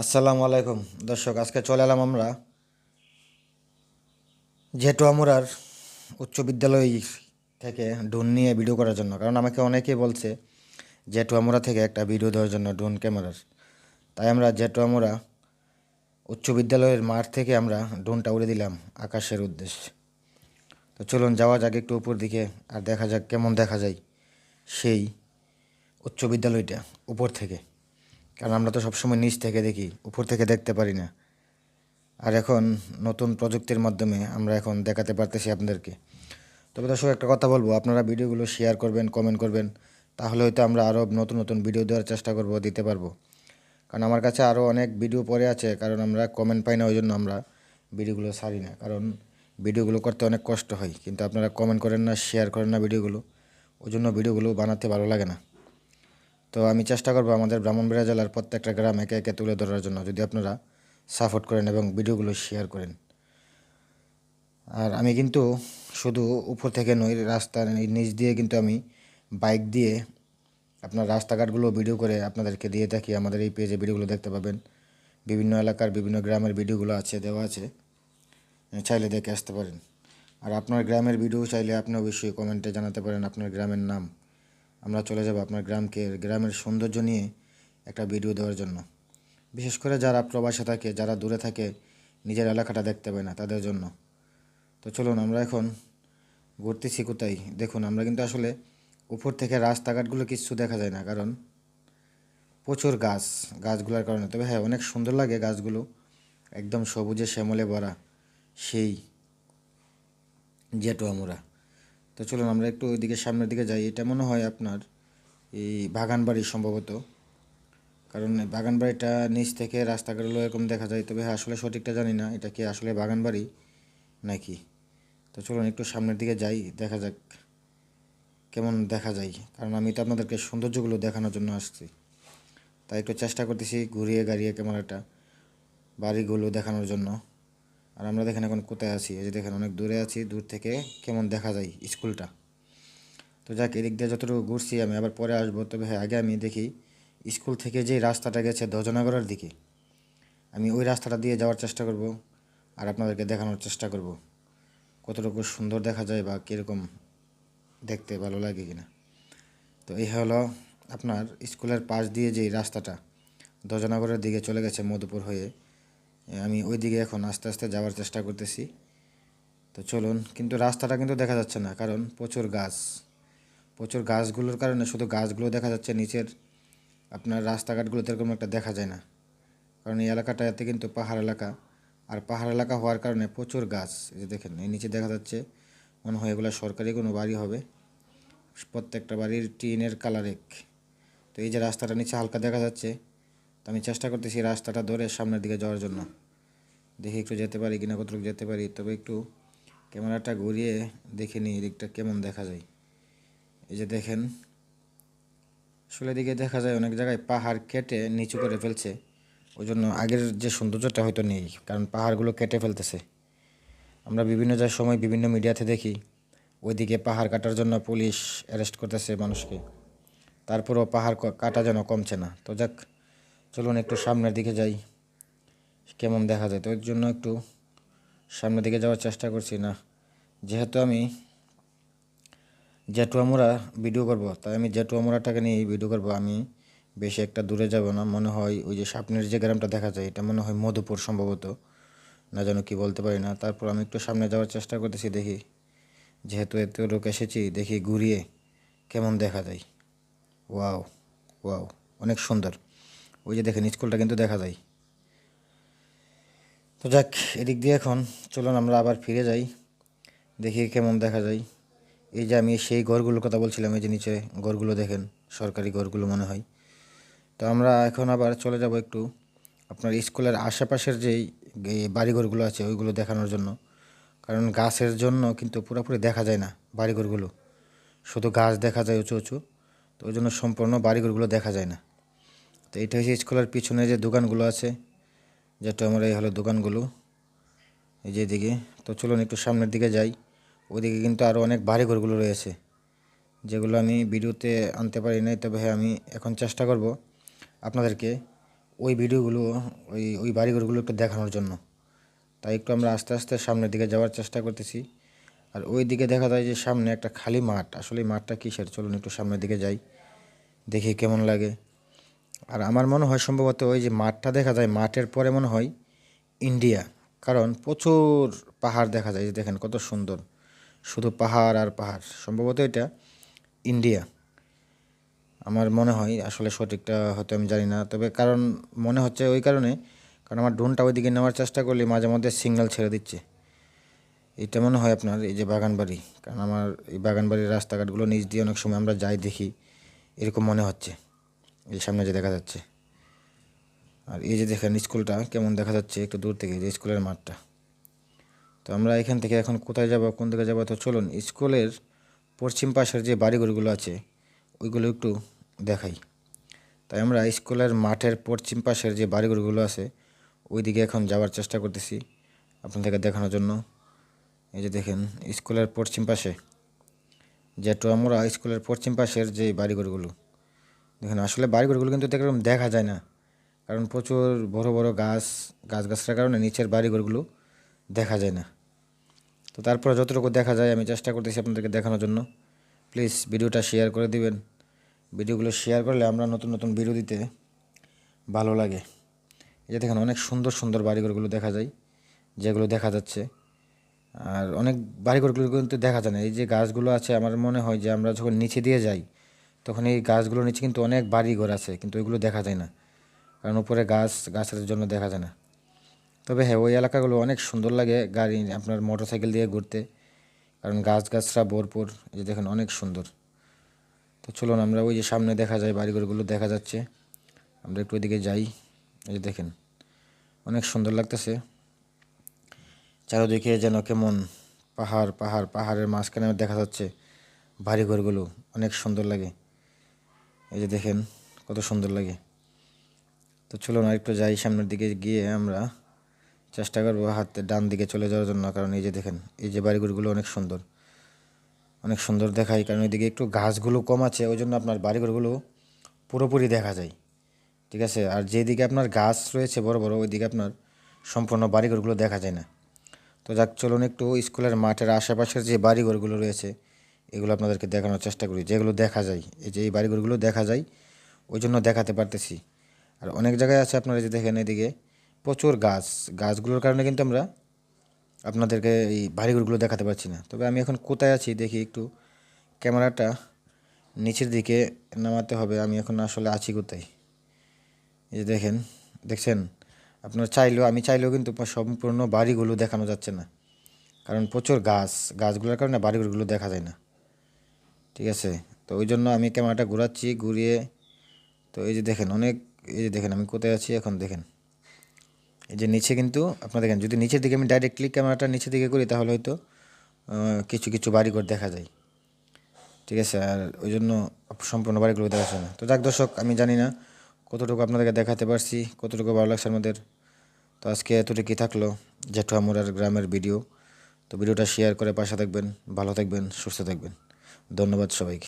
আসসালামু আলাইকুম। দর্শক, আজকে চলে এলাম আমরা জেটু আমুরার উচ্চ বিদ্যালয় থেকে ড্রোন নিয়ে ভিডিও করার জন্য। কারণ আমাকে অনেকেই বলছে জেটু আমুরা থেকে একটা ভিডিও দেওয়ার জন্য ড্রোন ক্যামেরার। তাই আমরা জেটু আমুরা উচ্চ বিদ্যালয়ের মাঠ থেকে আমরা ড্রোনটা উড়ে দিলাম আকাশের উদ্দেশ্যে। তো চলুন, যাওয়া যাক একটু উপর দিকে আর দেখা যাক কেমন দেখা যায় সেই উচ্চ বিদ্যালয়টা উপর থেকে। কারণ আমরা তো সবসময় নিচ থেকে দেখি, উপর থেকে দেখতে পারি না। আর এখন নতুন প্রযুক্তির মাধ্যমে আমরা এখন দেখাতে পারতেছি আপনাদেরকে। তবে দর্শক, একটা কথা বলব, আপনারা ভিডিওগুলো শেয়ার করবেন কমেন্ট করবেন, তাহলে হয়তো আমরা আরও নতুন নতুন ভিডিও দেওয়ার চেষ্টা করব, দিতে পারব। কারণ আমার কাছে আরও অনেক ভিডিও পড়ে আছে, কারণ আমরা কমেন্ট পাই না, ওই জন্য আমরা ভিডিওগুলো ছাড়ি না। কারণ ভিডিওগুলো করতে অনেক কষ্ট হয়, কিন্তু আপনারা কমেন্ট করেন না শেয়ার করেন না ভিডিওগুলো ওই জন্য ভিডিওগুলো বানাতে ভালো লাগে না। তো আমি চেষ্টা করব আমাদের ব্রাহ্মণবাড়িয়া জেলার প্রত্যেকটা গ্রাম একে একে তুলে ধরার জন্য। যদি আপনারা সাপোর্ট করেন এবং ভিডিওগুলো শেয়ার করেন। আর আমি কিন্তু শুধু উপর থেকে নই, রাস্তার নিচ দিয়ে কিন্তু আমি বাইক দিয়ে আপনার রাস্তাঘাটগুলো ভিডিও করে আপনাদেরকে দিয়ে থাকি। আমাদের এই পেজে ভিডিওগুলো দেখতে পাবেন। বিভিন্ন এলাকার বিভিন্ন গ্রামের ভিডিওগুলো আছে, দেওয়া আছে। চাইলে দেখে আসতে পারেন। আর আপনার গ্রামের ভিডিও চাইলে আপনি অবশ্যই কমেন্টে জানাতে পারেন আপনার গ্রামের নাম। আমরা চলে যাব আপনার গ্রামকে, গ্রামের সৌন্দর্য নিয়ে একটা ভিডিও দেওয়ার জন্য। বিশেষ করে যারা প্রবাসে থাকে, যারা দূরে থাকে, নিজের এলাকাটা দেখতে পায় না তাদের জন্য। তো চলুন আমরা এখন ঘুরতেছি কোথায়? দেখুন, আমরা কিন্তু আসলে উপর থেকে রাস্তাঘাটগুলো কিচ্ছু দেখা যায় না, কারণ প্রচুর গাছ, গাছগুলোর কারণে। তবে হ্যাঁ অনেক সুন্দর লাগে গাছগুলো। একদম সবুজে শ্যামলে ভরা সেই জেটু আমরা। তো চলুন আমরা একটু ওইদিকে সামনের দিকে যাই। এটা মনে হয় আপনার এই বাগানবাড়ি সম্ভবত। কারণ বাগানবাড়িটা নিচ থেকে রাস্তাঘাটগুলো এরকম দেখা যায়। তবে হ্যাঁ আসলে সঠিকটা জানি না। এটা কি আসলে বাগানবাড়ি নাকি? তো চলুন একটু সামনের দিকে যাই, দেখা যাক কেমন দেখা যায়। কারণ আমি তো আপনাদেরকে সৌন্দর্যগুলো দেখানোর জন্য আসছি। তাই একটু চেষ্টা করতেছি ঘুরিয়ে গাড়িয়ে ক্যামেরাটা বাড়িগুলো দেখানোর জন্য। আর আমরা দেখেন এখন কোথায় আছি? এই যে দেখেন অনেক দূরে আছি, দূর থেকে কেমন দেখা যায় স্কুলটা। তো যাক, এদিক দিয়ে যতটুকু ঘুরছি আমি, আবার পরে আসব। তবে হ্যাঁ আগে আমি দেখি স্কুল থেকে যে রাস্তাটা গেছে ধ্বজনগরের দিকে, আমি ওই রাস্তাটা দিয়ে যাওয়ার চেষ্টা করব আর আপনাদেরকে দেখানোর চেষ্টা করব। কতটুকু সুন্দর দেখা যায় বা কীরকম দেখতে, ভালো লাগে কিনা। তো এই হলো আপনার স্কুলের পাশ দিয়ে যে রাস্তাটা ধ্বজনগরের দিকে চলে গেছে মধুপুর হয়ে। আমি ওই দিকে এখন আস্তে আস্তে যাওয়ার চেষ্টা করতেছি। তো চলুন, কিন্তু রাস্তাটা কিন্তু দেখা যাচ্ছে না, কারণ প্রচুর গাছ। প্রচুর গাছগুলোর কারণে শুধু গাছগুলো দেখা যাচ্ছে, নিচের আপনার রাস্তাঘাটগুলো এরকম একটা দেখা যায় না। কারণ এই এলাকাটাতে কিন্তু পাহাড় এলাকা, আর পাহাড় এলাকা হওয়ার কারণে প্রচুর গাছ। এই যে দেখেন, এই নিচে দেখা যাচ্ছে, মনে হয় এগুলো সরকারি কোনো বাড়ি হবে। প্রত্যেকটা বাড়ির টিনের কালার এক। তো এই যে রাস্তাটা নিচে হালকা দেখা যাচ্ছে আমি চেষ্টা করতেছি রাস্তাটা ধরে সামনের দিকে যাওয়ার জন্য। দেখি একটু যেতে পারি কিনা, কতটুকু যেতে পারি। তবে একটু ক্যামেরাটা ঘুরিয়ে দেখে নিই এদিকটা কেমন দেখা যায়। এই যে দেখেন, আসলে দিকে দেখা যায় অনেক জায়গায় পাহাড় কেটে নিচু করে ফেলছে। ওই জন্য আগের যে সৌন্দর্যটা হয়তো নেই, কারণ পাহাড়গুলো কেটে ফেলতেছে। আমরা বিভিন্ন জায়গায় সময় বিভিন্ন মিডিয়াতে দেখি, ওইদিকে পাহাড় কাটার জন্য পুলিশ অ্যারেস্ট করতেছে মানুষকে। তারপরেও পাহাড় কাটা যেন কমছে না। তো যাক চলুন একটু সামনের দিকে যাই। কেমন দেখা যায়? তো ওই জন্য একটু সামনের দিকে যাওয়ার চেষ্টা করছি না। যেহেতু আমি জেটুয়ামুরা ভিডিও করব, তাই আমি জেটুয়ামুরাটাকে নিয়ে ভিডিও করব। আমি বেশি একটা দূরে যাব না। মনে হয় ওই যে সামনের যে গ্রামটা দেখা যায়, এটা মনে হয় মধুপুর সম্ভবত। না যেন কি বলতে পারি না। তারপর আমি একটু সামনে যাওয়ার চেষ্টা করতেছি, দেখি। যেহেতু এত লোক এসেছি, দেখি ঘুরিয়ে কেমন দেখা যায়। ওয়াও ওয়াও, অনেক সুন্দর। ওই যে দেখেন স্কুলটা কিন্তু দেখা যায়। তো যাক, এদিক দিয়ে এখন চলুন আমরা আবার ফিরে যাই। দেখি কেমন দেখা যায়। এই যে আমি সেই ঘরগুলোর কথা বলছিলাম, এই যে নিচে ঘরগুলো দেখেন, সরকারি ঘরগুলো মনে হয়। তো আমরা এখন আবার চলে যাব একটু আপনার স্কুলের আশেপাশের যেই বাড়িঘরগুলো আছে, ওইগুলো দেখানোর জন্য। কারণ গাছের জন্য কিন্তু পুরোপুরি দেখা যায় না বাড়িঘরগুলো। শুধু গাছ দেখা যায় উঁচু উঁচু, তো ওই জন্য সম্পূর্ণ বাড়িঘরগুলো দেখা যায় না। তো এটা হচ্ছে স্কুলের পিছনে যে দোকানগুলো আছে, যেটা আমার এই হলো দোকানগুলো। এই যে এদিকে, তো চলুন একটু সামনের দিকে যাই। ওইদিকে কিন্তু আরও অনেক বাড়িঘরগুলো রয়েছে, যেগুলো আমি ভিডিওতে আনতে পারি নাই, তবে হ্যাঁ আমি এখন চেষ্টা করব আপনাদেরকে ওই ভিডিওগুলো, ওই ওই বাড়িঘরগুলো একটু দেখানোর জন্য। তাই একটু আমরা আস্তে আস্তে সামনের দিকে যাওয়ার চেষ্টা করতেছি। আর ওই দিকে দেখা যায় যে সামনে একটা খালি মাঠ। আসলে মাঠটা কিসের? চলুন একটু সামনের দিকে যাই, দেখি কেমন লাগে। আর আমার মনে হয় সম্ভবত ওই যে মাঠটা দেখা যায়, মাঠের পরে মনে হয় ইন্ডিয়া। কারণ প্রচুর পাহাড় দেখা যায় দেখেন কত সুন্দর। শুধু পাহাড় আর পাহাড়, সম্ভবত এটা ইন্ডিয়া। আমার মনে হয় আসলে সঠিকটা হয়তো আমি জানি না, তবে কারণ মনে হচ্ছে ওই কারণে, কারণ আমার ড্রোনটা ওইদিকে নেওয়ার চেষ্টা করলে মাঝে মধ্যে সিগন্যাল ছেড়ে দিচ্ছে। এটা মনে হয় আপনার এই যে বাগানবাড়ি, কারণ আমার এই বাগানবাড়ির রাস্তাঘাটগুলো নিচ দিয়ে অনেক সময় আমরা যাই দেখি, এরকম মনে হচ্ছে। এই সামনে যে দেখা যাচ্ছে। আর এই যে দেখেন স্কুলটা কেমন দেখা যাচ্ছে একটু দূর থেকে, যে স্কুলের মাঠটা। তো আমরা এখান থেকে এখন কোথায় যাব, কোন দিকে যাব, তো চলুন স্কুলের পশ্চিম পাশের যে বাড়িঘরগুলো আছে, ওইগুলো একটু দেখাই। তাই আমরা স্কুলের মাঠের পশ্চিম পাশের যে বাড়িঘরগুলো আছে ওই দিকে এখন যাওয়ার চেষ্টা করতেছি আপনাদেরকে দেখানোর জন্য। এই যে দেখেন স্কুলের পশ্চিম পাশে যেটু আমরা স্কুলের পশ্চিম পাশের যে বাড়িঘরগুলো দেখেন, আসলে বাড়িঘরগুলো কিন্তু দেখলাম দেখা যায় না। কারণ প্রচুর বড় বড় গাছ গাছ, গাছগাছরার কারণে নিচের বাড়িঘরগুলো দেখা যায় না। তো তারপরে যতটুকু দেখা যায়, আমি চেষ্টা করতেছি আপনাদেরকে দেখানোর জন্য। প্লিজ ভিডিওটা শেয়ার করে দিবেন। ভিডিওগুলো শেয়ার করলে আমরা নতুন নতুন ভিডিও দিতে ভালো লাগে। এই যে দেখেন, অনেক সুন্দর সুন্দর বাড়িঘরগুলো দেখা যায়, যেগুলো দেখা যাচ্ছে। আর অনেক বাড়িঘরগুলো কিন্তু দেখা যায় না। এই যে গাছগুলো আছে, আমার মনে হয় যে আমরা যখন নিচে দিয়ে যাই তখন এই গাছগুলোর নিচে কিন্তু অনেক বাড়ি ঘর আছে, কিন্তু ওইগুলো দেখা যায় না। কারণ উপরে গাছ, গাছের জন্য দেখা যায় না। তবে হ্যাঁ ওই এলাকাগুলো অনেক সুন্দর লাগে গাড়ি, আপনার মোটর সাইকেল দিয়ে ঘুরতে। কারণ গাছ গাছরা ভরপুর যে দেখেন অনেক সুন্দর। তো চলুন, আমরা ওই যে সামনে দেখা যায় বাড়িঘরগুলো দেখা যাচ্ছে। আমরা একটু ওইদিকে যাই, এই যে দেখেন, অনেক সুন্দর লাগতেছে। চারিদিকে যেন কেমন পাহাড় পাহাড়, পাহাড়ের মাঝখানে দেখা যাচ্ছে বাড়িঘরগুলো, অনেক সুন্দর লাগে। এই যে দেখেন, কত সুন্দর লাগে। তো চলুন আরেকটু যাই সামনের দিকে গিয়ে আমরা। চেষ্টা করব হাতে ডান দিকে চলে যাওয়ার জন্য, কারণ এই যে দেখেন, এই যে বাড়িঘরগুলো অনেক সুন্দর। অনেক সুন্দর দেখায়, কারণ ওইদিকে একটু গাছগুলো কম আছে, ওই জন্য আপনার বাড়িঘরগুলো পুরোপুরি দেখা যায়। ঠিক আছে? আর যেদিকে আপনার গাছ রয়েছে বড় বড়, ওইদিকে আপনার সম্পূর্ণ বাড়িঘরগুলো দেখা যায় না। তো যাক, চলুন একটু স্কুলের মাঠের আশেপাশের যে বাড়িঘরগুলো রয়েছে এগুলো আপনাদেরকে দেখানোর চেষ্টা করি, যেগুলো দেখা যায়, এই যে এই বাড়িঘরগুলো দেখা যায়, ওই জন্য দেখাতে পারতেছি। আর অনেক জায়গায় আছে আপনারা যে দেখেন এদিকে, প্রচুর গাছ, গাছগুলোর কারণে কিন্তু আমরা আপনাদেরকে এই বাড়িঘরগুলো দেখাতে পারছি না। তবে আমি এখন কোথায় আছি দেখি একটু, ক্যামেরাটা নিচের দিকে নামাতে হবে, আমি এখন আসলে আছি কোথায়? এই যে দেখেন, দেখছেন? আপনার চাইলেও, আমি চাইলেও কিন্তু সম্পূর্ণ বাড়িগুলো দেখানো যাচ্ছে না। কারণ প্রচুর গাছ, গাছগুলোর কারণে বাড়িঘরগুলো দেখা যায় না। ঠিক আছে? তো ওই জন্য আমি ক্যামেরাটা ঘোরাচ্ছি, ঘুরিয়ে, তো এই যে দেখেন অনেক, এই যে দেখেন আমি কোথায় আছি, এখন দেখেন। এই যে নিচে কিন্তু, আপনারা দেখেন, যদি নিচের দিকে আমি ডাইরেক্টলি ক্যামেরাটা নিচের দিকে করি, তাহলে হয়তো কিছু কিছু বাড়িঘর দেখা যায়। ঠিক আছে? আর ওই জন্য সম্পূর্ণ বাড়িগুলো দেখা যায় না। তো যাক দর্শক, আমি জানি না কতটুকু আপনাদেরকে দেখাতে পারছি, কতটুকু ভালো লাগছে আমাদের। তো আজকে এতটুকুই থাকল, জেঠু আমরার গ্রামের ভিডিও। তো ভিডিওটা শেয়ার করে পাশে থাকবেন, ভালো থাকবেন, সুস্থ থাকবেন। ধন্যবাদ সবাইকে।